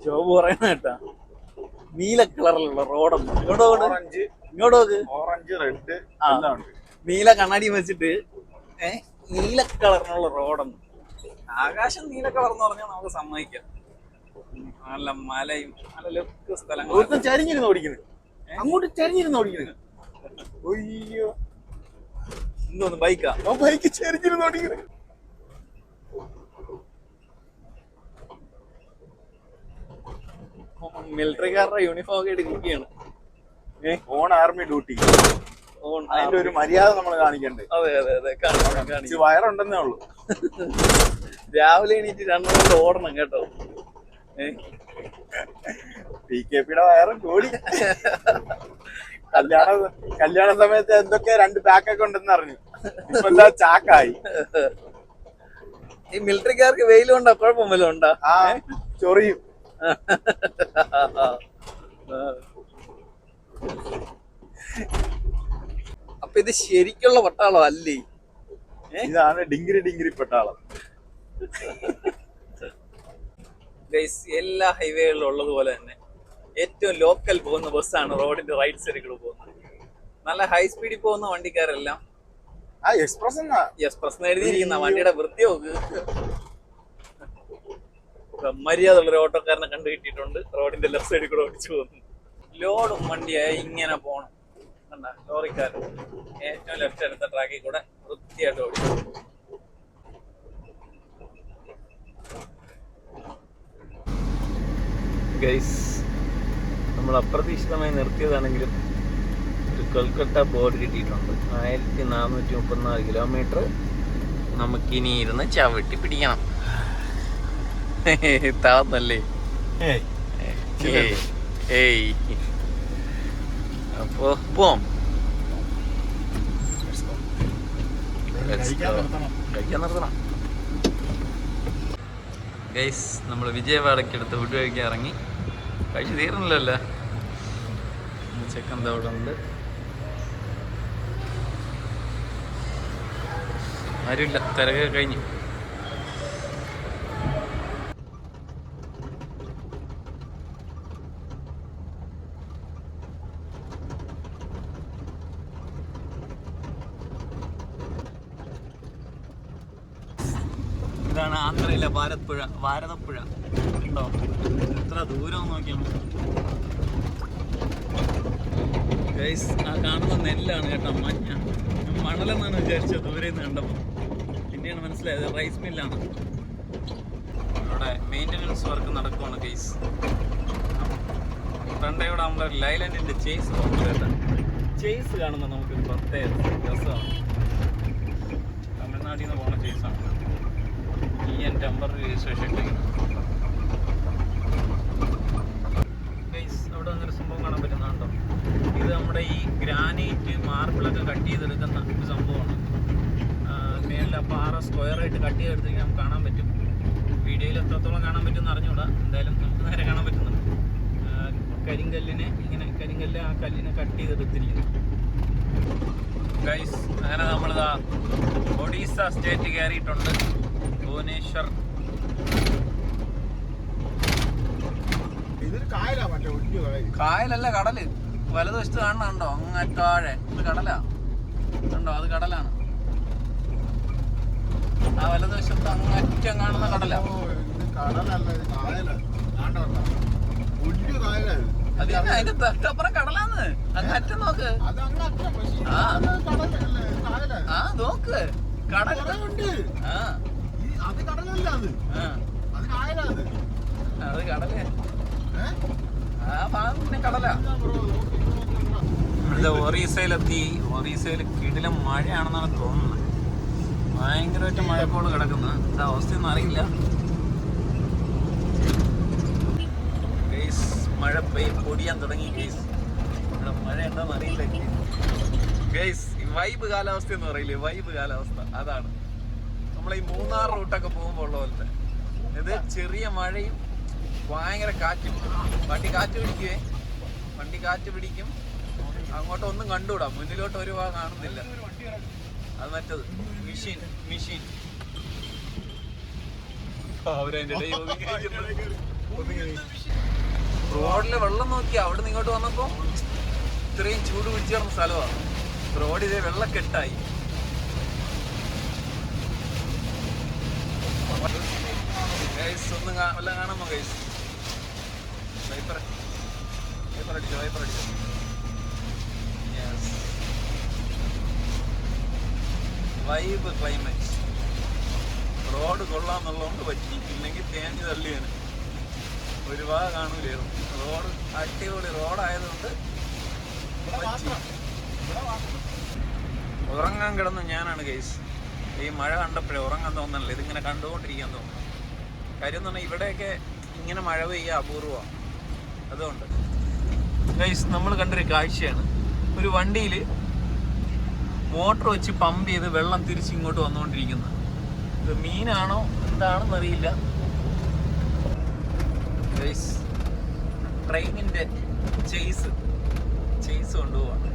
Job പറയുന്ന കേട്ടാ. നീല കളറിലുള്ള റോഡൊന്നും ഇങ്ങോട്ട്. ഓറഞ്ച്. ഇങ്ങോട്ട് നോക്ക് ഓറഞ്ച് റെഡ് ആ. നീല കണ്ണാടി വെച്ചിട്ട് ഏ നീല കളറിനുള്ള റോഡൊന്നും ആകാശം നീല കളർ എന്ന് പറഞ്ഞാൽ നമുക്ക് സമ്മതിക്കാം. നല്ല മലയും നല്ല ലൊക്കെ സ്ഥലങ്ങളും ചരിഞ്ഞിരുന്നു ഓടിക്കുന്നത്? അങ്ങോട്ട് ചരിഞ്ഞിരുന്നു ഓടിക്കുന്നത്? ഒയ്യോ എന്തോന്ന് ബൈക്കാ ബൈക്ക് ചരിഞ്ഞിരുന്നു ഓടിക്കുന്നത്? മിലിറ്ററിക്കാരുടെ യൂണിഫോം ഒക്കെ എടുക്കുകയാണ് ഓൺ ആർമി ഡ്യൂട്ടി ഓൺ അതിന്റെ ഒരു മര്യാദ നമ്മൾ കാണിക്കണ്ടേ? അതെ അതെ അതെ. ഇച്ചിരി വയറുണ്ടെന്നേ ഉള്ളൂ. രാവിലെ എണീറ്റ് രണ്ടു ഓടണം കേട്ടോ. ഏ? പി കെ പിയുടെ വയറും കൂടി. കല്യാണ കല്യാണ സമയത്ത് എന്തൊക്കെ രണ്ട് പാക്കൊക്കെ ഉണ്ടെന്ന് അറിഞ്ഞു. ഇപ്പൊ എന്താ ചാക്കായി? ഈ മിലിറ്ററിക്കാർക്ക് വെയിൽ കൊണ്ടാ? കുഴപ്പമില്ല ഉണ്ടോ ഉണ്ടാ? ആ ചൊറിയും. അപ്പൊ ഇത് ശരിക്കുള്ള പട്ടാളം അല്ലേ? ഇതാണ് ഡിങ്കിരി ഡിങ്കിരി പട്ടാളം. ഗൈസ് എല്ലാ ഹൈവേകളിലും ഉള്ളത് പോലെ തന്നെ ഏറ്റവും ലോക്കൽ പോകുന്ന ബസ്സാണ് റോഡിന്റെ റൈറ്റ് സൈഡിൽ കൂടെ പോകുന്നത്. നല്ല ഹൈ സ്പീഡിൽ പോകുന്ന വണ്ടിക്കാരെല്ലാം എക്സ്പ്രസ് എക്സ്പ്രസ് എഴുതിയിരിക്കുന്ന വണ്ടിയുടെ വൃത്തി നോക്ക്. മര്യാദ ഒരു ഓട്ടോക്കാരനെ കണ്ടു കിട്ടിയിട്ടുണ്ട്. റോഡിന്റെ ലെഫ്റ്റ് സൈഡിൽ കൂടെ ഓടിച്ചു പോകുന്നു. ലോഡും വണ്ടിയായി ഇങ്ങനെ പോണം. കണ്ട? ലോറിക്കാരൻ. ഏറ്റവും ലെഫ്റ്റ് എടുത്ത ട്രാക്കിൽ കൂടെ വൃത്തിയായിട്ട് ഓടിച്ചു ഗൈസ് നമ്മൾ അപ്രതീക്ഷിതമായി നിർത്തിയതാണെങ്കിലും ഒരു കൊൽക്കത്ത ബോർഡ് കിട്ടിയിട്ടുണ്ട്. ആയിരത്തി നാനൂറ്റി മുപ്പത്തിനാല് കിലോമീറ്റർ നമുക്കിനി ഇരുന്ന് ചവിട്ടി പിടിക്കണം. താന്നല്ലേ? ഏയ്. അപ്പോ പോം. കഴിക്കാൻ നിർത്തണം. ഗൈസ് നമ്മൾ വിജയവാഡയ്ക്കടുത്ത് ഫുഡ് കഴിക്കാൻ ഇറങ്ങി. കഴിച്ച് തീർന്നില്ലല്ലോ. ചെക്കൻ അവിടെ ഉണ്ട്. ആരുമില്ല തിരക്കൊക്കെ കഴിഞ്ഞു. ഇതാണ് ആന്ധ്രയിലെ ഭാരത്പുഴ ഭാരതപ്പുഴ. ഉണ്ടോ എത്ര ദൂരം നോക്കിയാൽ ഗൈസ് ആ കാണുന്ന നെല്ലാണ് കേട്ടോ മഞ്ഞ. മണലെന്നാണ് വിചാരിച്ചത് ദൂരെ നിന്ന് കണ്ടപ്പോൾ പിന്നെയാണ് മനസ്സിലായത് റൈസ് മില്ലാണ് ഇവിടെ മെയിന്റനൻസ് വർക്ക് നടക്കുവാണ് ഗൈസ് ഫ്രണ്ട് ഇവിടെ നമ്മുടെ ലൈലൻഡിന്റെ ചേസ് ചേസ് കാണുമ്പോൾ നമുക്കൊരു പ്രത്യേക രസമാണ് തമിഴ്നാട്ടിൽ നിന്ന് പോകുന്ന ചേസാണ് ഈ ഞാൻ ടെമ്പററി രജിസ്ട്രേഷൻ അവിടെ അങ്ങനെ സംഭവം കാണാൻ പറ്റുന്നുണ്ടോ ഇത് നമ്മുടെ ഈ ഗ്രാനൈറ്റ് മാർബിളൊക്കെ കട്ട് ചെയ്തെടുക്കുന്ന ഒരു സംഭവമാണ്. മേളിൽ ആ പാറ സ്ക്വയർ ആയിട്ട് കട്ട് ചെയ്തെടുത്തിരിക്കാൻ നമുക്ക് കാണാൻ പറ്റും. വീഡിയോയിൽ എത്രത്തോളം കാണാൻ പറ്റും എന്ന് അറിഞ്ഞൂടാ. എന്തായാലും നമുക്ക് നേരെ കാണാൻ പറ്റുന്നുണ്ട്. കരിങ്കല്ലിനെ ഇങ്ങനെ കരിങ്കല്ല് ആ കല്ലിനെ കട്ട് ചെയ്തെടുത്തിരിക്കുന്നു. ഗൈസ് അങ്ങനെ നമ്മളിതാ ഒഡീസ സ്റ്റേറ്റ് കയറിയിട്ടുണ്ട്. ഭുവനേശ്വർ. കായലല്ല കടൽ. വലതുവശത്ത് കാണണുണ്ടോ അങ്ങറ്റാഴെ ഇത് കടലാ. കണ്ടോ? അത് കടലാണ്. ആ വലതുവശത്ത് അങ്ങറ്റം കാണുന്ന കടല. അതിന്റെ തൊട്ടപ്പുറം കടലാന്ന്? അങ്ങറ്റം നോക്ക്. ആ. നോക്ക്. കടലുണ്ട് ഉണ്ട്. ആ. കടലല്ല അത്? അത് കായലാ അത്. അത് കടലേ. ആ ഭാഗം പിന്നെ കടലാ. ഇതാ ബ്രോ, നോക്ക്, നോക്ക്, നോക്ക്. ഇത് ഒറീസയിലെത്തി. ഒറീസയിൽ കിടിലം മഴയാണെന്നാണ് തോന്നുന്നത്. ഭയങ്കരമായിട്ട് മഴക്കോട് കിടക്കുന്നത് ഇത് അവസ്ഥയൊന്നും അറിയില്ല. ഗെയ്സ് മഴ പെയ് പൊടിയാൻ തുടങ്ങി ഗെയ്സ്. ഇവിടെ മഴ എന്താണെന്ന് അറിയില്ല ഗെയ്സ് വൈബ് കാലാവസ്ഥ എന്ന് പറയില്ലേ വൈബ് കാലാവസ്ഥ. അതാണ്. നമ്മൾ ഈ മൂന്നാർ റൂട്ടൊക്കെ പോകുമ്പോൾ ഉള്ള ഇത് ചെറിയ മഴയും ഭയങ്കര കാറ്റും. വണ്ടി കാറ്റ് പിടിക്കുവേ? വണ്ടി കാറ്റ് പിടിക്കും. അങ്ങോട്ട് ഒന്നും കണ്ടുകൂടാ. മുന്നിലോട്ട് ഒരു ഭാഗം കാണുന്നില്ല. അത് മറ്റത്. Machine machine. റോഡിൽ വെള്ളം നോക്കി അവിടെ നിന്ന് ഇങ്ങോട്ട് വന്നപ്പോ ഇത്രയും ചൂട് പിടിച്ചു സ്ഥലമാണ് റോഡിലെ വെള്ളക്കെട്ടായി. ഒന്ന് കാണാമോ ഗൈസ് വൈപ്പർ വൈപ്പർ അടിച്ചോ വൈപ്പർ അടിച്ചോ. യെസ് വൈബ് ക്ലൈമറ്റ് റോഡ് കൊള്ളാന്നുള്ളതുകൊണ്ട് പറ്റി. ഇല്ലെങ്കിൽ തേഞ്ഞ് തള്ളിയാണ് ഒരു ഭാഗ കാണൂലായിരുന്നു റോഡ് അടിപൊളി റോഡായതുകൊണ്ട്. ഉറങ്ങാൻ കിടന്നു ഞാനാണ് കേസ് ഈ മഴ കണ്ടപ്പോഴേ ഉറങ്ങാൻ തോന്നണില്ല. ഇതിങ്ങനെ കണ്ടുകൊണ്ടിരിക്കാൻ തോന്നുന്നു. കാര്യം പറഞ്ഞാൽ ഇവിടെയൊക്കെ ഇങ്ങനെ മഴ പെയ്യ അപൂർവമാണ് അതുകൊണ്ട്. നമ്മൾ കണ്ടൊരു കാഴ്ചയാണ്. ഒരു വണ്ടിയിൽ മോട്ടർ വെച്ച് പമ്പ് ചെയ്ത് വെള്ളം തിരിച്ച് ഇങ്ങോട്ട് വന്നുകൊണ്ടിരിക്കുന്നു. ഇത് മീനാണോ എന്താണെന്ന് അറിയില്ല. ഗൈസ് ട്രെയിനിന്റെ ചെയ്സ് ചെയ്സ് കൊണ്ടുപോവാണ്.